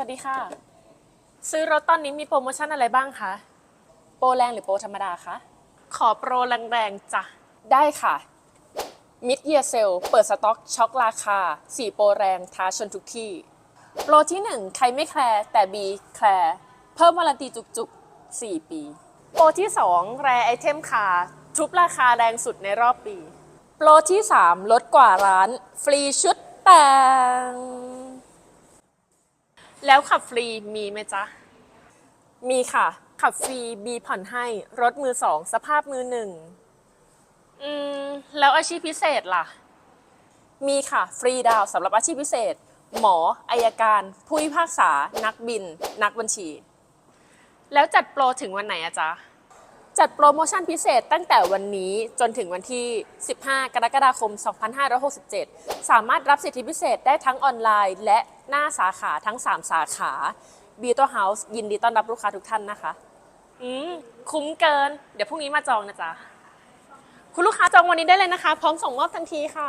สวัสดีค่ะ ซื้อรถตอนนี้มีโปรโมชั่นอะไรบ้างคะ โปรแรงหรือโปรธรรมดาคะ ขอโปรแรงๆจ้ะ ได้ค่ะมิดเยียเซลเปิดสต็อกช็อกราคา 4 โปรแรงท้าชนทุกที่ โปรที่ 1 ใครไม่แคร์แต่บีแคร์เพิ่มวารันตีจุกๆ 4 ปี โปรที่ 2 แรไอเทมคาทุบราคาแรงสุดในรอบปี โปรที่ 3 ลดกว่าร้าน ฟรีชุดแต่ง แล้วขับฟรีมีไหมจ๊ะ มีค่ะ ขับฟรีบีผ่อนให้ รถมือสอง สภาพมือหนึ่ง อืม แล้วอาชีพพิเศษล่ะ มีค่ะ ฟรีดาวน์สำหรับอาชีพพิเศษ หมอ อายการ ผู้พิพากษา นักบิน นักบัญชี แล้วจัดโปรถึงวันไหนอะจ๊ะ จัดโปรโมชั่นพิเศษตั้งแต่วันนี้จนถึงวันที่ 15 กรกฎาคม 2567 สามารถรับสิทธิพิเศษได้ทั้งออนไลน์ และ หน้าสาขาทั้ง 3 สาขา b e a u t y House ยินดีต้อนรับลูกค้าทุกท่านนะคะ อืมคุ้มเกิน เดี๋ยวพรุ่งนี้มาจองนะจ๊ะ คุณลูกค้าจองวันนี้ได้เลยนะคะ พร้อมส่งมอบทันทีค่ะ